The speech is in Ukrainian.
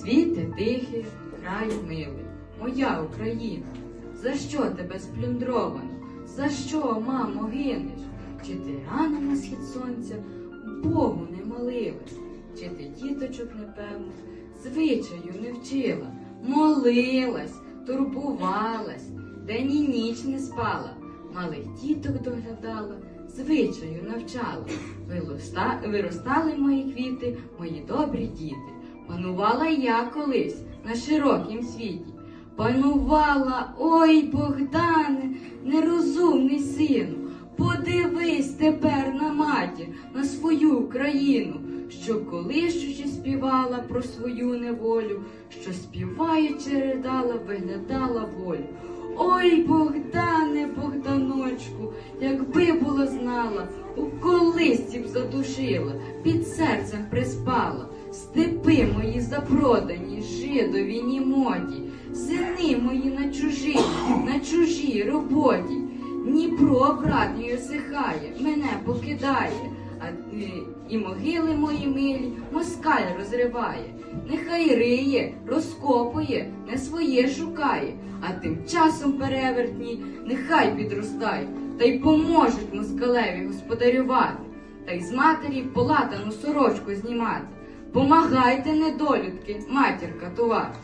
Світе тихий, край милий, моя Україна, за що тебе сплюндровано? За що, мамо, гинеш? Чи ти рано на схід сонця Богу не молилась? Чи ти діточок, непевно, звичаю не вчила? Молилась, турбувалась, день і ніч не спала, малих діток доглядала, звичаю навчала. Виростали мої квіти, мої добрі діти. Панувала я колись на широкім світі. Панувала, ой, Богдане, нерозумний сину. Подивись тепер на матір, на свою країну, що колишучи співала про свою неволю, що співаючи ридала, виглядала волю. Ой, Богдане, Богданочку, якби було знала, у колисці б задушила, під серцем приспала. Степи мої запродані, жидові німоті, сини мої на чужій, на чужій роботі. Дніпро братньою осихає, мене покидає, а е, і могили мої милі москаль розриває. Нехай риє, розкопує, не своє шукає, а тим часом перевертні нехай підростають, та й поможуть москалеві господарювати, та й з матері полатану сорочку знімати. Помагайте, недолюдки, матір катувати.